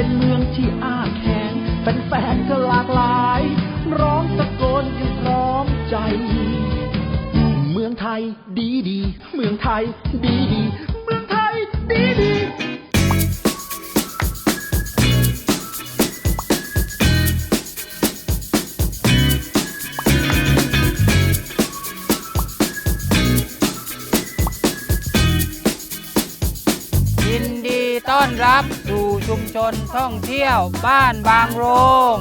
เป็นเมืองที่อ้าแขนเป็นแฟนๆก็หลากหลาย ร้องตะโกนกันพร้อมใจ เมืองไทยดีดี เมืองไทยดีดี ชุมชนท่องเที่ยวบ้านบางโรง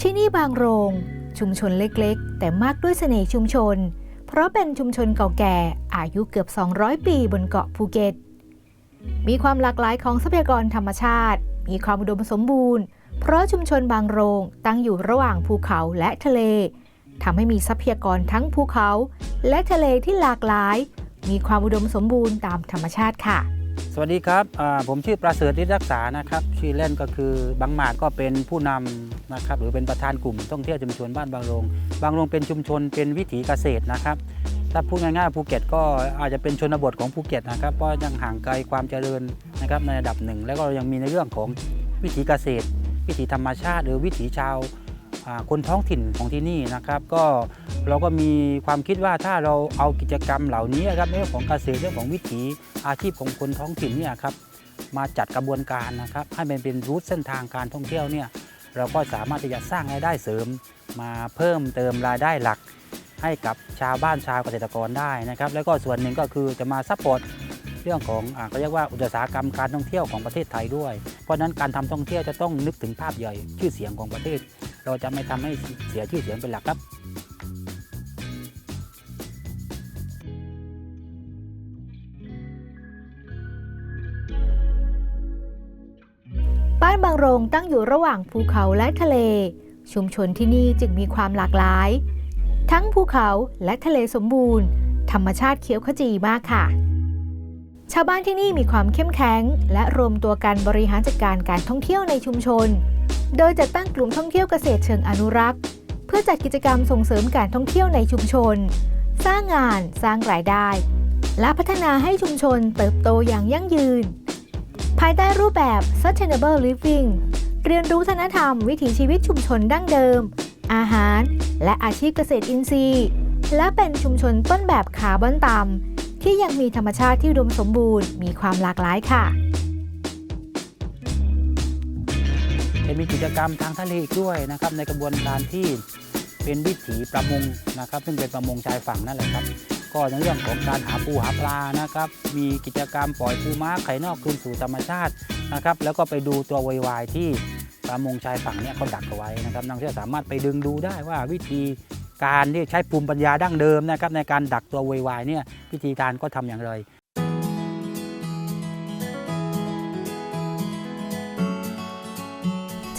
ที่นี่บางโรง ชุมชนเล็กๆ แต่มากด้วยเสน่ห์ชุมชน เพราะเป็นชุมชนเก่าแก่อายุเกือบ 200 ปีบนเกาะภูเก็ต มีความหลากหลายของทรัพยากรธรรมชาติ มีความอุดมสมบูรณ์ เพราะชุมชนบางโรงตั้งอยู่ระหว่างภูเขาและทะเล ทำให้มีทรัพยากรทั้งภูเขา และทะเลที่หลากหลาย มีความอุดมสมบูรณ์ตามธรรมชาติค่ะ สวัสดีครับผมชื่อประเสริฐฤทธิรักษานะครับ ชื่อเล่นก็คือบางหมาดก็เป็นผู้นำนะครับหรือเป็นประธานกลุ่มท่องเที่ยวชุมชนบ้านบางโรงบางโรงเป็นชุมชนเป็นวิถีเกษตรนะครับถ้าพูดง่ายๆภูเก็ตก็อาจจะเป็นชนบทของภูเก็ตนะครับเพราะยังห่างไกลความเจริญนะครับในระดับหนึ่ง แล้วก็ยังมีในเรื่องของวิถีเกษตร วิถีธรรมชาติ หรือวิถีชาว คนท้องถิ่นของที่นี่นะครับ ก็เราก็มีความคิดว่าถ้าเราเอากิจกรรมเหล่านี้ครับเรื่องของเกษตรเรื่องของวิถีอาชีพของคนท้องถิ่นเนี่ยครับมาจัดกระบวนการนะครับให้มันเป็นรูทเส้นทางการท่องเที่ยวเนี่ยเราก็สามารถที่จะสร้างรายได้เสริม มาเพิ่มเติมรายได้หลัก ให้กับชาวบ้านชาวเกษตรกรได้นะครับ แล้วก็ส่วนหนึ่งก็คือจะมาซัพพอร์ตเรื่องของอ่าก็เรียกว่าอุตสาหกรรมการท่องเที่ยวของประเทศไทยด้วย เพราะฉะนั้นการทำท่องเที่ยวจะต้องนึกถึงภาพใหญ่ชื่อเสียงของประเทศ เราจะไม่ทำให้เสียชื่อเสียงเป็นหลักครับ บ้านบางโรงตั้งอยู่ระหว่างภูเขาและทะเล ชุมชนที่นี่จึงมีความหลากหลาย ทั้งภูเขาและทะเลสมบูรณ์ ธรรมชาติเขียวขจีมากค่ะชาวบ้านที่นี่มีความเข้มแข็ง และรวมตัวกันบริหารจัดการการท่องเที่ยวในชุมชน โดยจัดตั้งกลุ่มท่องเที่ยวเกษตรเชิงอนุรักษ์ เพื่อจัดกิจกรรมส่งเสริมการท่องเที่ยวในชุมชน สร้างงานสร้างรายได้ และพัฒนาให้ชุมชนเติบโตอย่างยั่งยืน ภายใต้รูปแบบ Sustainable Living เรียนรู้วัฒนธรรมวิถีชีวิตชุมชนดั้งเดิม อาหาร และอาชีพเกษตรอินทรีย์ และเป็นชุมชนต้นแบบคาร์บอนต่ำที่ยังมีธรรมชาติที่อุดมสมบูรณ์มีความหลากหลายค่ะ มีกิจกรรมทางทะเลอีกด้วยนะครับ ในกระบวนการที่เป็นวิถีประมงนะครับ ซึ่งเป็นประมงชายฝั่งนั่นแหละครับ ก็ในเรื่องของการหาปูหาปลานะครับ มีกิจกรรมปล่อยปูม้าไข่นอกคืนสู่ธรรมชาตินะครับ แล้วก็ไปดูตัววายวายที่ประมงชายฝั่งเนี่ยเขาดักเอาไว้นะครับนักท่องเที่ยวสามารถไปดึงดูได้ว่าวิธีการที่ใช้ภูมิปัญญาดั้งเดิมนะครับในการดักตัววายวายเนี่ยวิธีการก็ทำอย่างไร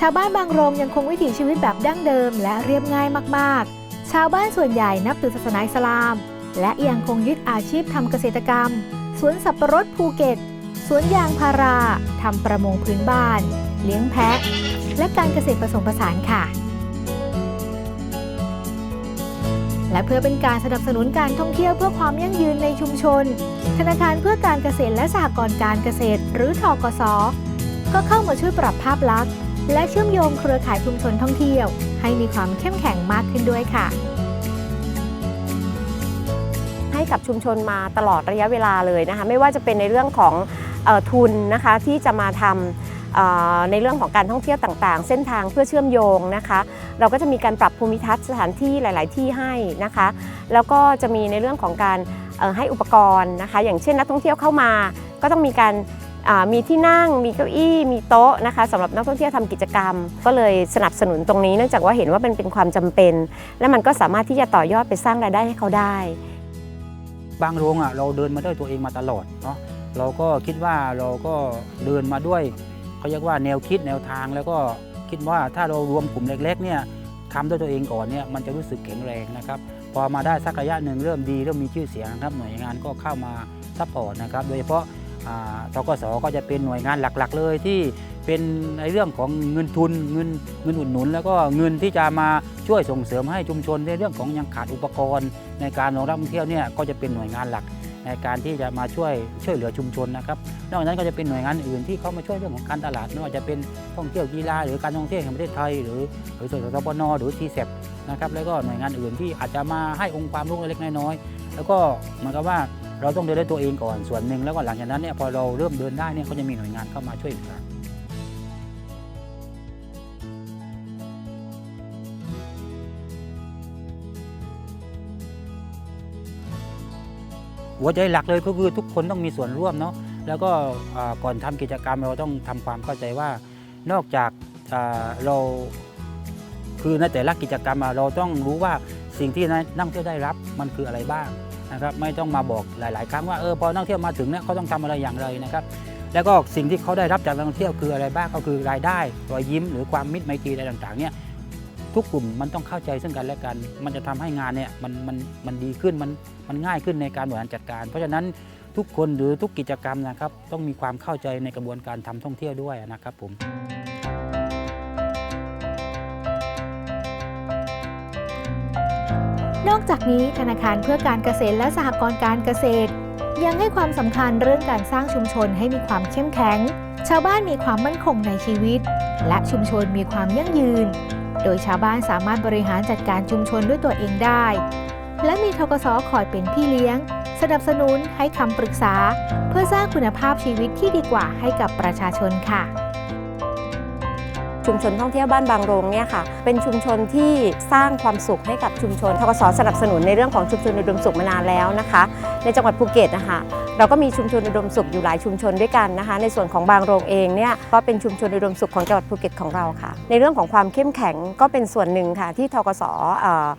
าวบ้านบางโรงยังคงวิถีชีวิตแบบดั้งเดิม และเรียบง่ายมากๆ ชาวบ้านส่วนใหญ่นับถือศาสนาอิสลาม และยังคงยึดอาชีพทำเกษตรกรรม สวนสับปะรดภูเก็ต สวนยางพาราทำประมงพื้นบ้าน เลี้ยงแพะ และการเกษตรผสมผสานค่ะ และเพื่อเป็นการสนับสนุนการท่องเที่ยวเพื่อความยั่งยืนในชุมชน ธนาคารเพื่อการเกษตรและสหกรณ์การเกษตร หรือทกสก็เข้ามาช่วยปรับภาพลักษณ์ และเชื่อมโยงเครือข่ายชุมชนท่องเที่ยว ให้มีความเข้มแข็งมากขึ้นด้วยค่ะ ให้กับชุมชนมาตลอดระยะเวลาเลยนะคะไม่ว่าจะเป็นในเรื่องของออทุนนะคะที่จะมาทำในเรื่องของการท่องเที่ยวต่างๆ เส้นทางเพื่อเชื่อมโยงนะคะ เราก็จะมีการปรับภูมิทัศน์สถานที่หลาย ๆ ที่ให้นะคะ แล้วก็จะมีในเรื่องของการให้อุปกรณ์นะคะ อย่างเช่นนักท่องเที่ยวเข้ามา ก็ต้องมีการ มีที่นั่ง มีเก้าอี้ มีโต๊ะนะคะสำหรับนักท่องเที่ยวทำกิจกรรม ก็เลยสนับสนุนตรงนี้เนื่องจากว่าเห็นว่ามันเป็นความจำเป็น และมันก็สามารถที่จะต่อยอดไปสร้างรายได้ให้เขาได้ บางโรงอะเราเดินมาด้วยตัวเองมาตลอดเนาะเราก็คิดว่าเราก็เดินมาด้วยเขาเรียกว่าแนวคิดแนวทางแล้วก็คิดว่าถ้าเรารวมกลุ่มเล็กๆเนี่ยทำด้วยตัวเองก่อนเนี่ยมันจะรู้สึกแข็งแรงนะครับพอมาได้สักระยะหนึ่งเริ่มดีเริ่มมีชื่อเสียงครับหน่วยงานก็เข้ามาซัพพอร์ตนะครับโดยเฉพาะ ทกสก็จะเป็นหน่วยงานหลักๆ เลยที่เป็นในเรื่องของเงินทุนเงินเงินอุดหนุน แล้วก็เงินที่จะมาช่วยส่งเสริมให้ชุมชนในเรื่องของยังขาดอุปกรณ์ ในการรองรับนักท่องเที่ยวเนี่ยก็จะเป็นหน่วยงานหลักในการที่จะมาช่วยช่วยเหลือชุมชนนะครับ นอกจากนั้นก็จะเป็นหน่วยงานอื่นที่เขามาช่วยเรื่องของการตลาดไม่ว่าจะเป็นท่องเที่ยวกีฬาหรือการท่องเที่ยวแห่งประเทศไทย หรือหรือสสปนหรือทีเซปนะครับแล้วก็หน่วยงานอื่นที่อาจจะมาให้องค์ความรู้เล็กน้อย แล้วก็เหมือนกับว่า เราต้องเดินด้วยตัวเองก่อนส่วนหนึ่งแล้วก็หลังจากนั้นเนี่ยพอเราเริ่มเดินได้เนี่ยก็จะมีหน่วยงานเข้ามาช่วยเหลือหัวใจหลักเลยก็คือทุกคนต้องมีส่วนร่วมเนาะแล้วก็ก่อนทำกิจกรรมเราต้องทำความเข้าใจว่า นอกจากเราคือในแต่ละกิจกรรมเราต้องรู้ว่าสิ่งที่นักนักท่องเที่ยวได้รับมันคืออะไรบ้าง นะครับไม่ต้องมาบอกหลาย ๆ ครั้งว่าเออพอนักท่องเที่ยวมาถึงเนี่ยเขาต้องทำอะไรอย่างไรนะครับแล้วก็สิ่งที่เขาได้รับจากนักท่องเที่ยวคืออะไรบ้างก็คือรายได้รอยยิ้ม หรือความมิตรไมตรีอะไรต่างๆเนี่ยทุกกลุ่มมันต้องเข้าใจซึ่งกันและกัน มันจะทำให้งานเนี่ยมันมันมันดีขึ้นมันมันง่ายขึ้นในการบริหารจัดการ เพราะฉะนั้นทุกคนหรือทุกกิจกรรมนะครับ ต้องมีความเข้าใจในกระบวนการทำท่องเที่ยวด้วยนะครับผม นอกจากนี้ธนาคารเพื่อการเกษตรและสหกรณ์การเกษตร ยังให้ความสำคัญเรื่องการสร้างชุมชนให้มีความเข้มแข็ง ชาวบ้านมีความมั่นคงในชีวิต และชุมชนมีความยั่งยืน โดยชาวบ้านสามารถบริหารจัดการชุมชนด้วยตัวเองได้ และมีทกสคอยเป็นพี่เลี้ยง สนับสนุนให้คำปรึกษา เพื่อสร้างคุณภาพชีวิตที่ดีกว่าให้กับประชาชนค่ะ ชุมชนท่องเที่ยวบ้านบางโรงเนี่ยค่ะเป็นชุมชนที่สร้างความสุขให้กับชุมชนทกศสนับสนุนในเรื่องของชุมชนอุดมสุขมานานแล้วนะคะ ในจังหวัดภูเก็ตนะคะเราก็มีชุมชนอุดมสุขอยู่หลายชุมชนด้วยกันนะคะ ในส่วนของบางโรงเองเนี่ยก็เป็นชุมชนอุดมสุขของจังหวัดภูเก็ตของเราค่ะ ในเรื่องของความเข้มแข็งก็เป็นส่วนหนึ่งค่ะที่ทกสเอ่อ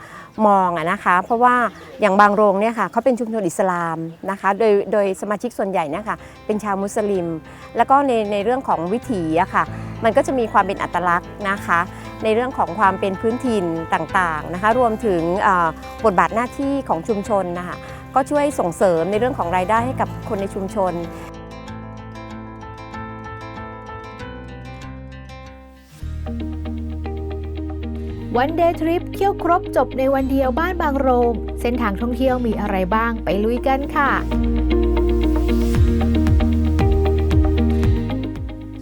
มองนะคะ เพราะว่าอย่างบางโรงเนี่ยค่ะเขาเป็นชุมชนอิสลามนะคะโดยโดยสมาชิกส่วนใหญ่เนี่ยค่ะเป็นชาวมุสลิม แล้วก็ในในเรื่องของวิถีอะค่ะมันก็จะมีความเป็นอัตลักษณ์นะคะในเรื่องของความเป็นพื้นถิ่นต่างๆนะคะ รวมถึงบทบาทหน้าที่ของชุมชนนะคะ ก็ช่วยส่งเสริมในเรื่องของรายได้ให้กับคนในชุมชน วันเดย์ทริปเที่ยวครบจบในวันเดียวบ้านบางโรงเส้นทางท่องเที่ยวมีอะไรบ้างไปลุยกันค่ะ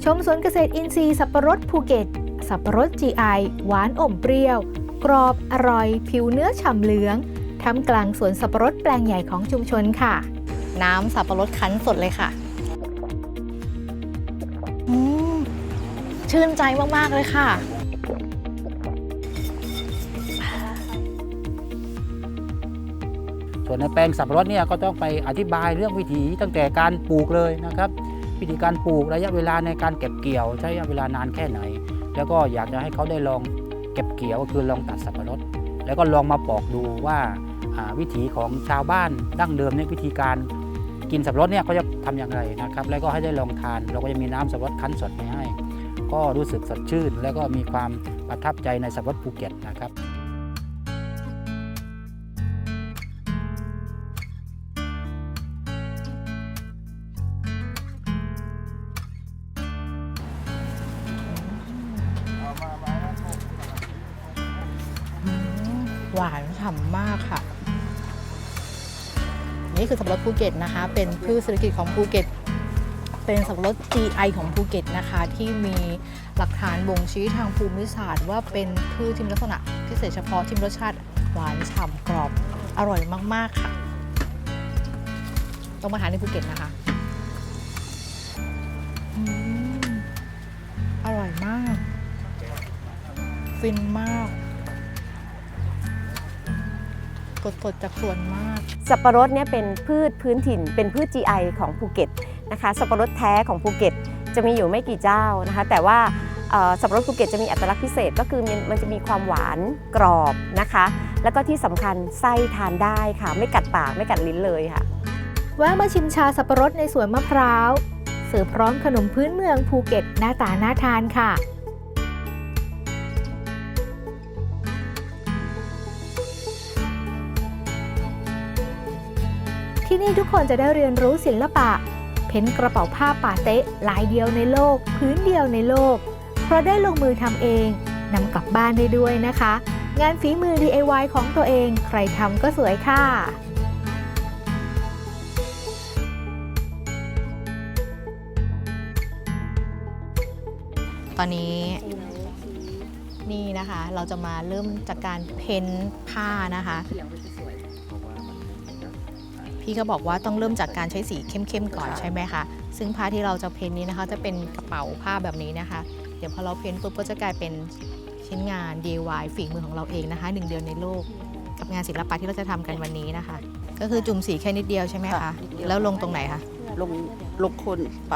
ชมสวนเกษตรอินทรีย์สับปะรดภูเก็ต สับปะรด GI หวานอมเปรี้ยว กรอบอร่อย ผิวเนื้อฉ่ำเหลือง ทำกลางสวนสับปะรดแปลงใหญ่ของชุมชนค่ะ น้ำสับปะรดคั้นสดเลยค่ะอืมชื่นใจมาก ๆ เลยค่ะ ส่วนในแปลงสับปะรดเนี่ยก็ต้องไปอธิบายเรื่องวิธีตั้งแต่การปลูกเลยนะครับ วิธีการปลูกระยะเวลาในการเก็บเกี่ยว ใช้ระยะเวลานานแค่ไหน แล้วก็อยากจะให้เขาได้ลองเก็บเกี่ยวก็คือลองตัดสับปะรด แล้วก็ลองมาปอกดูว่าอ่า วิถีของชาวบ้านดั้งเดิมในวิธีการกินสับปะรดเนี่ยเขาจะทำอย่างไรนะครับ แล้วก็ให้ได้ลองทาน เราก็จะมีน้ำสับปะรดคั้นสดมาให้ ก็รู้สึกสดชื่น แล้วก็มีความประทับใจในสับปะรดภูเก็ตนะครับ ก็ตนะคะ เป็นพืชเศรษฐกิจของภูเก็ต เป็นสับปะรด GI ของภูเก็ตนะคะ ที่มีหลักฐานบ่งชี้ทางภูมิศาสตร์ ว่าเป็นพืชที่มีลักษณะพิเศษเฉพาะที่มีรสชาติหวานฉ่ำกรอบอร่อยมาก ๆ ค่ะ ต้องมาทานในภูเก็ตนะคะอืมอร่อยมาก ฟินมาก สดๆจากสวนมาก สับปะรดเนี่ยเป็นพืชพื้นถิ่น เป็นพืช GI ของภูเก็ตนะคะ สับปะรดแท้ของภูเก็ตจะมีอยู่ไม่กี่เจ้านะคะ แต่ว่าเอ่อสับปะรดภูเก็ตจะมีอัตลักษณ์พิเศษก็คือมันมันจะมีความหวานกรอบนะคะ แล้วก็ที่สำคัญไส้ทานได้ค่ะ ไม่กัดปากไม่กัดลิ้นเลยค่ะแวะมาชิมชาสับปะรดในสวนมะพร้าวเสิร์ฟพร้อมขนมพื้นเมืองภูเก็ตหน้าตาน่าทานค่ะ ที่นี่ทุกคนจะได้เรียนรู้ศิลปะ เพ้นกระเป๋าผ้าป่าเต๊ะลายเดียวในโลก พื้นเดียวในโลก เพราะได้ลงมือทำเองนำกลับบ้านได้ด้วยนะคะ งานฝีมือ DIY ของตัวเอง ใครทำก็สวยค่ะตอนนี้นี่นะคะเราจะมาเริ่มจากการเพ้นผ้านะคะ พี่ก็บอกว่าต้องเริ่มจากการใช้สีเข้มๆก่อนใช่ไหมคะซึ่งผ้าที่เราจะเพ้นนี้นะคะ จะเป็นกระเป๋าผ้าแบบนี้นะคะ เดี๋ยวพอเราเพ้นปุ๊บก็จะกลายเป็นชิ้นงาน DIY ฝีมือของเราเองนะคะหนึ่งเดียวในโลก กับงานศิลปะที่เราจะทำกันวันนี้นะคะ ก็คือจุ่มสีแค่นิดเดียวใช่ไหมคะค่ะนิดเดียวแล้วลงตรงไหนคะลงลงคนไป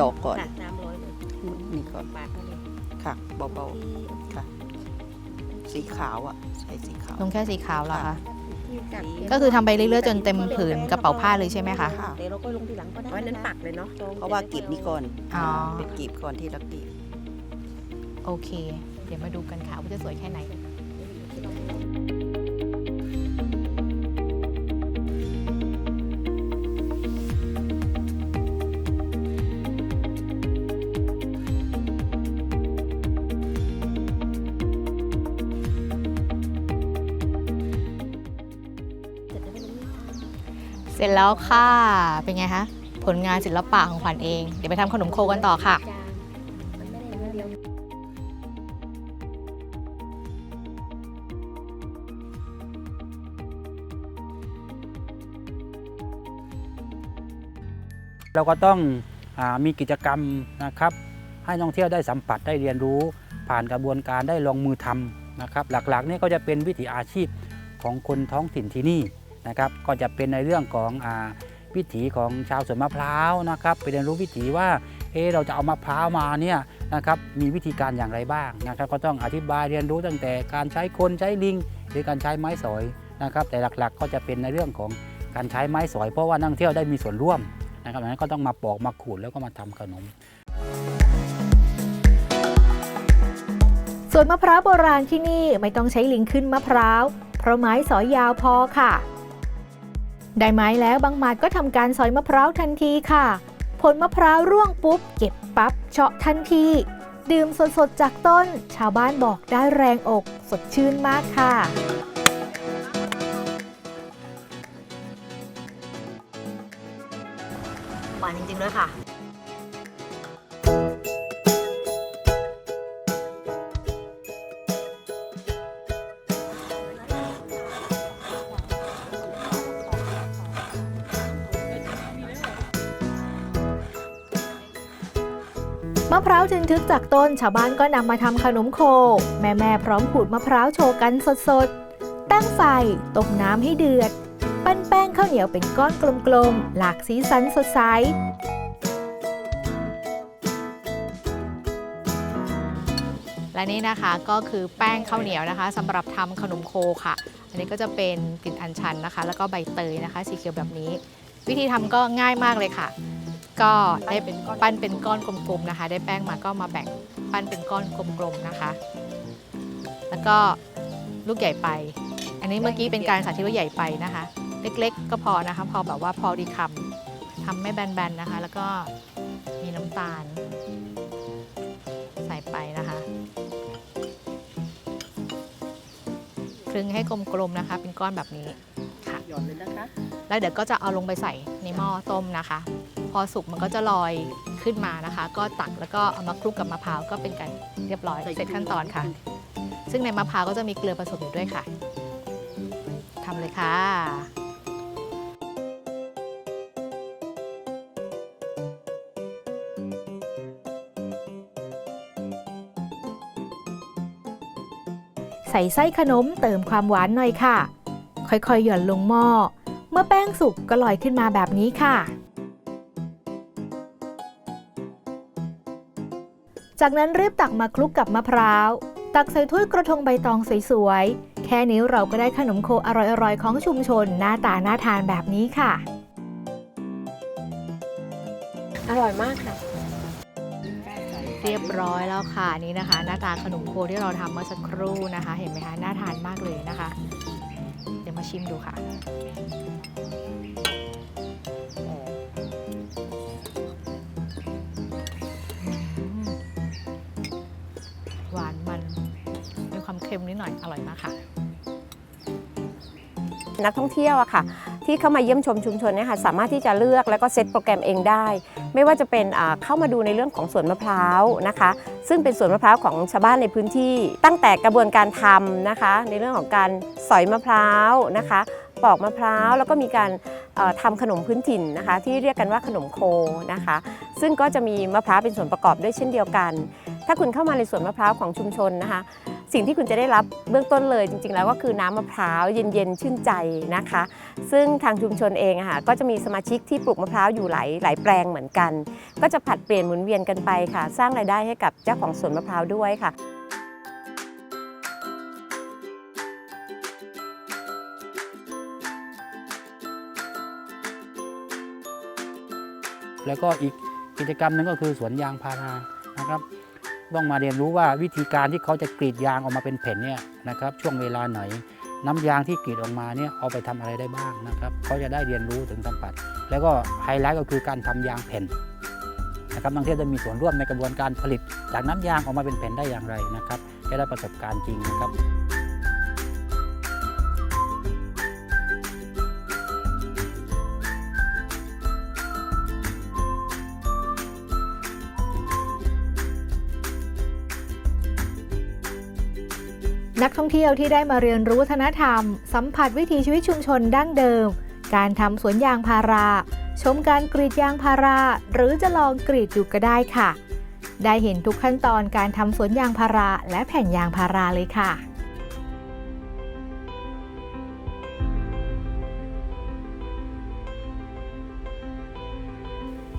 ดอกก่อนนี่ก่อนค่ะเบาๆค่ะ สีขาวอะใช้สีขาวลงแค่สีขาวเหรอคะค่ะ ก็คือทำไปเรื่อยๆจนเต็มผืนกระเป๋าผ้าเลยใช่ไหมคะ ค่ะ เดี๋ยวเราก็ลงทีหลังก็ได้วันนั้นปักเลยเนาะเพราะว่ากีบนี้ก่อนอ๋อ เป็นกีบก่อนที่ละกีบ โอเค เดี๋ยวมาดูกันค่ะว่าจะสวยแค่ไหน สร็จแล้วค่ะ เป็นไงคะผลงานศิลปะของขวัญเอง เดี๋ยวไปทำขนมโคกันต่อค่ะ เราก็ต้องอามีกิจกรรมนะครับ ให้นักท่องเที่ยวได้สัมผัสได้เรียนรู้ ผ่านกระบวนการได้ลองมือทำนะครับ หลักๆนี่ก็จะเป็นวิถีอาชีพของคนท้องถิ่นที่นี่ นะครับก็จะเป็นในเรื่องของอวิถีของชาวสวนมะพร้าวนะครับไปเรียนรู้วิถีว่าเอะเราจะเอามะพร้าวมาเนี่ยนะครับมีวิธีการอย่างไรบ้างนะครับ ก็ต้องอธิบายเรียนรู้ตั้งแต่การใช้คนใช้ลิง หรือการใช้ไม้สอยนะครับ แต่หลักๆก็จะเป็นในเรื่องของการใช้ไม้สอย เพราะว่านักท่องเที่ยวได้มีส่วนร่วมนะครับดังนั้นก็ต้องมาปอกมาขูดแล้วก็มาทำขนมส่วนมะพร้าวโบราณที่นี่ไม่ต้องใช้ลิงขึ้นมะพร้าว เพราะไม้สอยยาวพอค่ะ ได้ไม้แล้วบางหมัดก็ทำการสอยมะพร้าวทันทีค่ะ ผลมะพร้าวร่วงปุ๊บ เก็บปั๊บเฉาะทันที ดื่มสดๆจากต้น ชาวบ้านบอกได้แรงอก สดชื่นมากค่ะหวานจริงๆด้วยค่ะ มะพร้าวทึนทึกจากต้นชาวบ้านก็นำมาทำขนมโค แม่แม่พร้อมขูดมะพร้าวโชว์กันสดๆ ตั้งไฟต้มน้ำให้เดือด ปั้นแป้งข้าวเหนียวเป็นก้อนกลมๆ หลากสีสันสดใสและนี่นะคะก็คือแป้งข้าวเหนียวนะคะสำหรับทำขนมโคค่ะ อันนี้ก็จะเป็นกลิ่นอัญชันนะคะ แล้วก็ใบเตยนะคะ สีเขียวแบบนี้ วิธีทำก็ง่ายมากเลยค่ะ ก็ได้เป็นปั้นเป็นก้อนกลมๆนะคะ ได้แป้งมาก็มาแบ่งปั้นเป็นก้อนกลมๆนะคะ แล้วก็ลูกใหญ่ไป อันนี้เมื่อกี้เป็นการสาธิตว่าใหญ่ไปนะคะ เล็กๆ ก็พอนะคะ พอแบบว่าพอดีคำทำไม่แบนๆนะคะ แล้วก็มีน้ำตาล ใส่ไปนะคะคลึงให้กลมๆนะคะ เป็นก้อนแบบนี้ค่ะหย่อนเลยนะคะ แล้วเดี๋ยวก็จะเอาลงไปใส่ในหม้อต้มนะคะ พอสุกมันก็จะลอยขึ้นมานะคะ ก็ตักแล้วก็เอามาคลุกกับมะพร้าวก็เป็นการเรียบร้อยเสร็จขั้นตอนค่ะ ซึ่งในมะพร้าวก็จะมีเกลือผสมอยู่ด้วยค่ะทำเลยค่ะใส่ไส้ขนมเติมความหวานหน่อยค่ะ ค่อยๆ หย่อนลงหม้อ เมื่อแป้งสุกก็ลอยขึ้นมาแบบนี้ค่ะ จากนั้นรีบตักมาคลุกกับมะพร้าว ตักใส่ถ้วยกระทงใบตองสวยๆ แค่นี้เราก็ได้ขนมโคอร่อยๆ ของชุมชน หน้าตาน่าทานแบบนี้ค่ะ อร่อยมากค่ะ เรียบร้อยแล้วค่ะนี่นะคะ หน้าตาขนมโคที่เราทำเมื่อสักครู่นะคะ เห็นไหมคะน่าทานมากเลยนะคะ เดี๋ยวมาชิมดูค่ะ ค็มนิดหน่อยอร่อยมากค่ะ นักท่องเที่ยวอะค่ะ ที่เข้ามาเยี่ยมชมชุมชนเนี่ยค่ะสามารถที่จะเลือกแล้วก็เซตโปรแกรมเองได้ ไม่ว่าจะเป็นเข้ามาดูในเรื่องของสวนมะพร้าวนะคะ ซึ่งเป็นสวนมะพร้าวของชาวบ้านในพื้นที่ ตั้งแต่กระบวนการทำนะคะ ในเรื่องของการสอยมะพร้าวนะคะปอกมะพร้าวแล้วก็มีการเอ่อทำขนมพื้นถิ่นนะคะ ที่เรียกกันว่าขนมโคนะคะ ซึ่งก็จะมีมะพร้าวเป็นส่วนประกอบด้วยเช่นเดียวกัน ถ้าคุณเข้ามาในสวนมะพร้าวของชุมชนนะคะ สิ่งที่คุณจะได้รับเบื้องต้นเลยจริง ๆ แล้วก็คือน้ำมะพร้าวเย็นๆชื่นใจนะคะ ซึ่งทางชุมชนเองค่ะก็จะมีสมาชิกที่ปลูกมะพร้าวอยู่หลายหลายแปลงเหมือนกัน ก็จะผัดเปลี่ยนหมุนเวียนกันไปค่ะ สร้างรายได้ให้กับเจ้าของสวนมะพร้าวด้วยค่ะแล้วก็อีกกิจกรรมหนึ่งก็คือสวนยางพารานะครับ ต้องมาเรียนรู้ว่าวิธีการที่เขาจะกรีดยางออกมาเป็นแผ่นเนี่ยนะครับช่วงเวลาไหน น้ำยางที่กรีดออกมาเนี่ยเอาไปทำอะไรได้บ้างนะครับเขาจะได้เรียนรู้ถึงสัมผัสแล้วก็ไฮไลท์ก็คือการทำยางแผ่นนะครับนักท่องเที่ยวจะมีส่วนร่วมในกระบวนการผลิต จากน้ำยางออกมาเป็นแผ่นได้อย่างไรนะครับจะได้ประสบการณ์จริงนะครับ นักท่องเที่ยวที่ได้มาเรียนรู้วัฒนธรรม สัมผัสวิถีชีวิตชุมชนดั้งเดิม การทำสวนยางพารา ชมการกรีดยางพารา หรือจะลองกรีดดูก็ได้ค่ะ ได้เห็นทุกขั้นตอนการทำสวนยางพาราและแผ่นยางพาราเลยค่ะ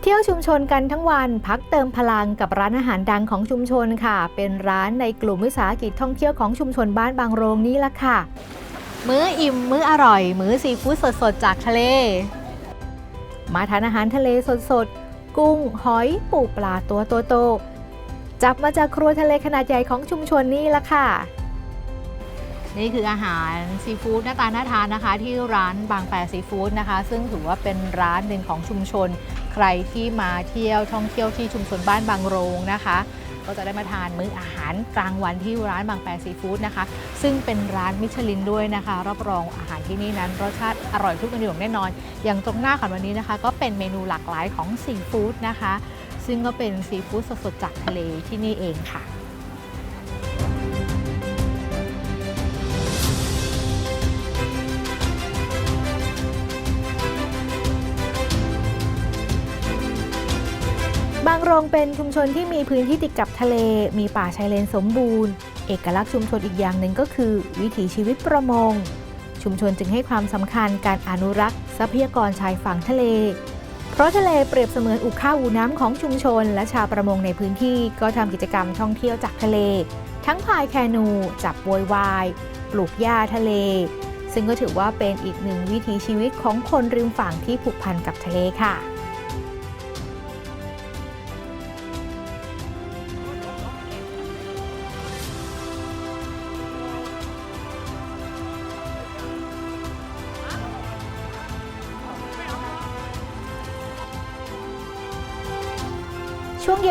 เที่ยวชุมชนกันทั้งวันพักเติมพลังกับร้านอาหารดังของชุมชนค่ะ เป็นร้านในกลุ่มวิสาหกิจท่องเที่ยวของชุมชนบ้านบางโรงนี่ละค่ะ มื้ออิ่ม มื้ออร่อย มื้อซีฟู้ดสดๆ จากทะเล มาทานอาหารทะเลสดๆ กุ้ง หอย ปูปลาตัวโตๆจับมาจากครัวทะเลขนาดใหญ่ของชุมชนนี่ละค่ะ นี่คืออาหารซีฟู้ดหน้าตาน่าทานนะคะ ที่ร้านบางแปซีฟู้ดนะคะ ซึ่งถือว่าเป็นร้านหนึ่งของชุมชน ใครที่มาเที่ยวท่องเที่ยวที่ชุมชนบ้านบางโรงนะคะ ก็จะได้มาทานมื้ออาหารกลางวันที่ร้านบางแปรซีฟู้ดนะคะ ซึ่งเป็นร้านมิชลินด้วยนะคะ รับรองอาหารที่นี่นั้นรสชาติอร่อยทุกเมนูอย่างแน่นอน อย่างตรงหน้าของวันนี้นะคะ ก็เป็นเมนูหลากหลายของซีฟู้ดนะคะ ซึ่งก็เป็นซีฟู้ดสดๆจากทะเลที่นี่เองค่ะ รงเป็นชุมชนที่มีพื้นที่ติดกับทะเล มีป่าชายเลนสมบูรณ์ เอกลักษณ์ชุมชนอีกอย่างหนึ่งก็คือ วิถีชีวิตประมง ชุมชนจึงให้ความสำคัญการอนุรักษ์ ทรัพยากรชายฝั่งทะเล เพราะทะเลเปรียบเสมือนอุข้าวอูน้ำของชุมชน และชาวประมงในพื้นที่ก็ทำกิจกรรมท่องเที่ยวจากทะเล ทั้งพายแคนู จับโวยวาย ปลูกหญ้าทะเล ซึ่งก็ถือว่าเป็นอีกหนึ่งวิถีชีวิตของคนริมฝั่งที่ผูกพันกับทะเลค่ะ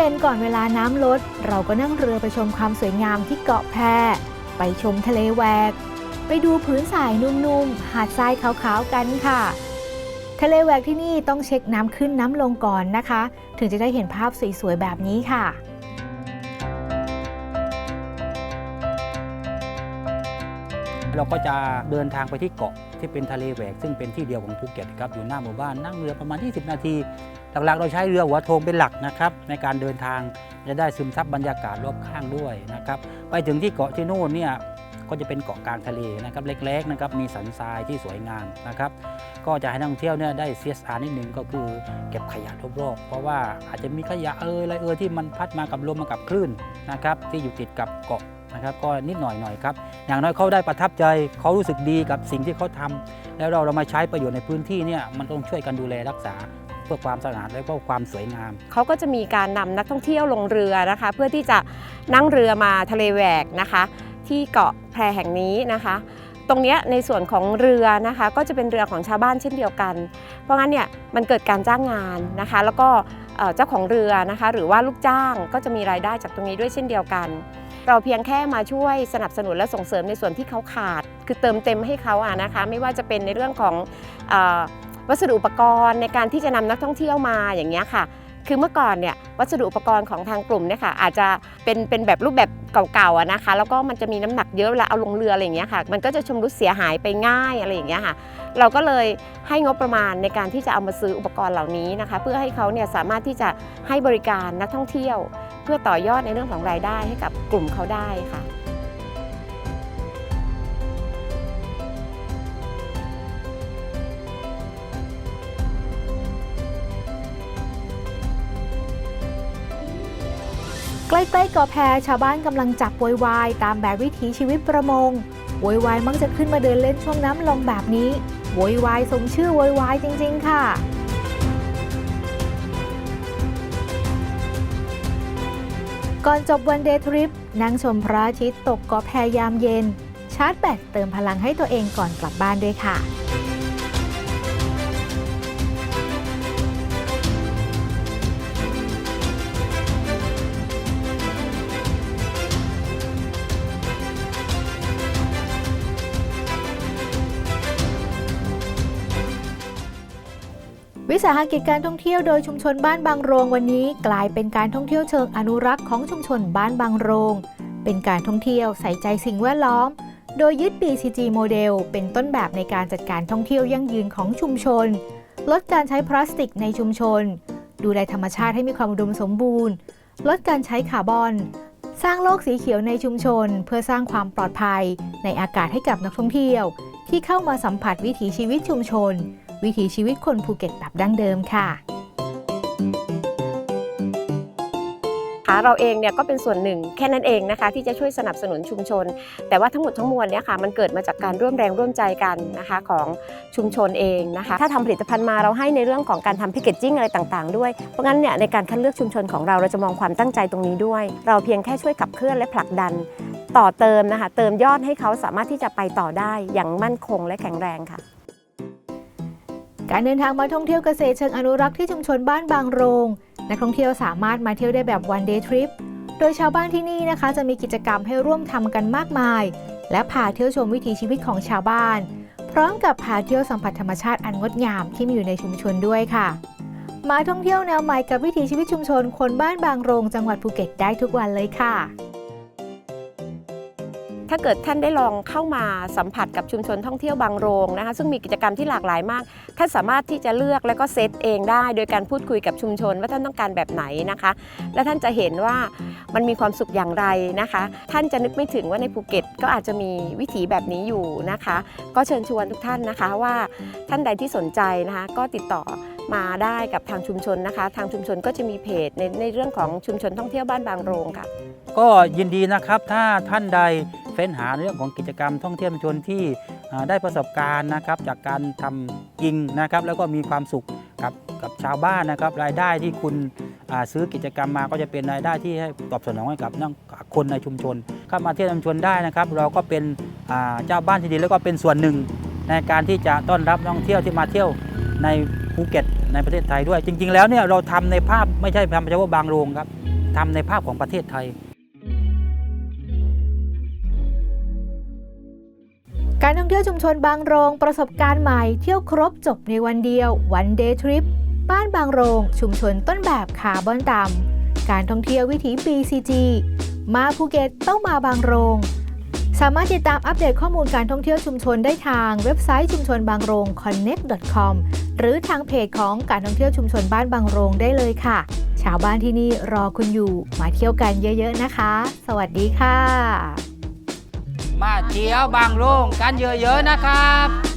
ย็นก่อนเวลาน้ำลด เราก็นั่งเรือไปชมความสวยงามที่เกาะแพ ไปชมทะเลแหวก ไปดูผืนสายนุ่มๆ หาดทรายขาวๆกันค่ะ ทะเลแหวกที่นี่ต้องเช็คน้ำขึ้นน้ำลงก่อนนะคะ ถึงจะได้เห็นภาพสวยๆแบบนี้ค่ะ เราก็จะเดินทางไปที่เกาะที่เป็นทะเลแหวก ซึ่งเป็นที่เดียวของภูเก็ตครับอยู่หน้าหมู่บ้านนั่งเรือประมาณ 20 นาที หลักๆ เราใช้เรือหัวโทงเป็นหลักนะครับในการเดินทางจะได้ซึมซับบรรยากาศรอบข้างด้วยนะครับไปถึงที่เกาะที่โน่นเนี่ยก็จะเป็นเกาะกลางทะเลนะครับเล็กๆนะครับมีสันทรายที่สวยงามนะครับก็จะให้นักท่องเที่ยวเนี่ยได้ CSR นิดนึงก็คือเก็บขยะรอบๆเพราะว่าอาจจะมีขยะเอยอะไรเอยที่มันพัดมากับลมมากับคลื่นนะครับที่อยู่ติดกับเกาะ นะครับก็นิดหน่อยหน่อยครับอย่างน้อยเขาได้ประทับใจเขารู้สึกดีกับสิ่งที่เขาทำแล้วเราเรามาใช้ประโยชน์ในพื้นที่เนี่ยมันต้องช่วยกันดูแลรักษาเพื่อความสะอาดและก็ความสวยงาม เขาก็จะมีการนำนักท่องเที่ยวลงเรือนะคะ เพื่อที่จะนั่งเรือมาทะเลแหวกนะคะ ที่เกาะแพรแห่งนี้นะคะตรงนี้ในส่วนของเรือนะคะก็จะเป็นเรือของชาวบ้านเช่นเดียวกัน เพราะงั้นเนี่ยมันเกิดการจ้างงานนะคะ แล้วก็เจ้าของเรือนะคะ หรือว่าลูกจ้างก็จะมีรายได้จากตรงนี้ด้วยเช่นเดียวกัน เราเพียงแค่มาช่วยสนับสนุนและส่งเสริมในส่วนที่เขาขาด คือเติมเต็มให้เขาอะนะคะไม่ว่าจะเป็นในเรื่องของอวัสดุอุปกรณ์ในการที่จะนำนักท่องเที่ยวมาอย่างเงี้ยค่ะ คือเมื่อก่อนเนี่ยวัสดุอุปกรณ์ของทางกลุ่มเนี่ยค่ะอาจจะเป็นเป็นแบบรูปแบบเก่าๆอะนะคะ แล้วก็มันจะมีน้ำหนักเยอะเวลาเอาลงเรืออะไรอย่างเงี้ยค่ะ มันก็จะชำรุดเสียหายไปง่ายอะไรอย่างเงี้ยค่ะ เราก็เลยให้งบประมาณในการที่จะเอามาซื้ออุปกรณ์เหล่านี้นะคะ เพื่อให้เขาเนี่ยสามารถที่จะให้บริการนักท่องเที่ยว พื่อต่อยอดในเรื่องของรายได้ให้กับกลุ่มเขาได้ค่ะใกล้ๆเกาะแพชาวบ้านกำลังจับโวยวายตามแบบวิถีชีวิตประมงโวยวายมักจะขึ้นมาเดินเล่นช่วงน้ำลงแบบนี้โวยวายสมชื่อโวยวายจริง ๆ ค่ะ ก่อนจบวันเดย์ทริปนั่งชมพระอาทิตย์ตกกอแพยามเย็น ชาร์จแบตเติมพลังให้ตัวเองก่อนกลับบ้านด้วยค่ะ สาหกิจการท่องเที่ยวโดยชุมชนบ้านบางโรงวันนี้ กลายเป็นการท่องเที่ยวเชิงอนุรักษ์ของชุมชนบ้านบางโรง เป็นการท่องเที่ยวใส่ใจสิ่งแวดล้อม โดยยึด BCG โมเดลเป็นต้นแบบในการจัดการท่องเที่ยวยั่งยืนของชุมชน ลดการใช้พลาสติกในชุมชน ดูแลธรรมชาติให้มีความอุดมสมบูรณ์ ลดการใช้คาร์บอน สร้างโลกสีเขียวในชุมชน เพื่อสร้างความปลอดภัย ในอากาศให้กับนักท่องเที่ยว ที่เข้ามาสัมผัสวิถีชีวิตชุมชน วิถีชีวิตคนภูเก็ตแบบดั้งเดิมค่ะเราเองเนี่ยก็เป็นส่วนหนึ่งแค่นั้นเองนะคะที่จะช่วยสนับสนุนชุมชน แต่ว่าทั้งหมดทั้งมวลเนี่ยค่ะมันเกิดมาจากการร่วมแรงร่วมใจกันนะคะของชุมชนเองนะคะถ้าทำผลิตภัณฑ์มาเราให้ในเรื่องของการทำแพคเกจจิ้งอะไรต่างๆ ด้วย เพราะงั้นเนี่ยในการคัดเลือกชุมชนของเราเราจะมองความตั้งใจตรงนี้ด้วย เราเพียงแค่ช่วยขับเคลื่อนและผลักดัน ต่อเติมนะคะเติมยอดให้เขาสามารถที่จะไปต่อได้อย่างมั่นคงและแข็งแรงค่ะ การเดินทางมาท่องเที่ยวเกษตรเชิงอนุรักษ์ที่ชุมชนบ้านบางโรง นักท่องเที่ยวสามารถมาเที่ยวได้แบบ one day trip โดยชาวบ้านที่นี่นะคะ จะมีกิจกรรมให้ร่วมทำกันมากมาย และพาเที่ยวชมวิถีชีวิตของชาวบ้าน พร้อมกับพาเที่ยวสัมผัสธรรมชาติอันงดงามที่มีอยู่ในชุมชนด้วยค่ะ มาท่องเที่ยวแนวใหม่กับวิถีชีวิตชุมชนคนบ้านบางโรง จังหวัดภูเก็ตได้ทุกวันเลยค่ะ ถ้าเกิดท่านได้ลองเข้ามาสัมผัสกับชุมชนท่องเที่ยวบางโรงนะคะซึ่งมีกิจกรรมที่หลากหลายมากท่านสามารถที่จะเลือกแล้วก็เซตเองได้ โดยการพูดคุยกับชุมชนว่าท่านต้องการแบบไหนนะคะ และท่านจะเห็นว่ามันมีความสุขอย่างไรนะคะ ท่านจะนึกไม่ถึงว่าในภูเก็ต ก็อาจจะมีวิถีแบบนี้อยู่นะคะ ก็เชิญชวนทุกท่านนะคะว่าท่านใดที่สนใจนะคะก็ติดต่อมาได้กับทางชุมชนนะคะ ทางชุมชนก็จะมีเพจในในเรื่องของชุมชนท่องเที่ยวบ้านบางโรงค่ะ ก็ยินดีนะครับถ้าท่านใด ฟ้นหาเรื่องของกิจกรรมท่องเที่ยวชุมชนที่ได้ประสบการณ์นะครับจากการทำจริงนะครับแล้วก็มีความสุขกับกับชาวบ้านนะครับ รายได้ที่คุณซื้อกิจกรรมมาก็จะเป็นรายได้ที่ให้ตอบสนองให้กับนักคนในชุมชนเข้ามาเที่ยวชุมชนได้นะครับ เราก็เป็นเจ้าบ้านที่ดีแล้วก็เป็นส่วนหนึ่ง ในการที่จะต้อนรับนักท่องเที่ยวที่มาเที่ยวในภูเก็ตในประเทศไทยด้วย จริง ๆ แล้วเนี่ยเราทำในภาพไม่ใช่ทำเฉพาะบางโรงครับทำในภาพของประเทศไทย การท่องเที่ยวชุมชนบางโรงประสบการณ์ใหม่เที่ยวครบจบในวันเดียว one day trip บ้านบางโรง ชุมชนต้นแบบคาร์บอนต่ำการท่องเที่ยววิถี BCG มาภูเก็ตต้องมาบางโรง สามารถติดตามอัปเดตข้อมูลการท่องเที่ยวชุมชนได้ทางเว็บไซต์ชุมชนบางโรง connect.com หรือทางเพจของการท่องเที่ยวชุมชนบ้านบางโรงได้เลยค่ะ ชาวบ้านที่นี่รอคุณอยู่มาเที่ยวกันเยอะ ๆ นะคะ สวัสดีค่ะ มาเที่ยวบางโรงกันเยอะๆนะครับ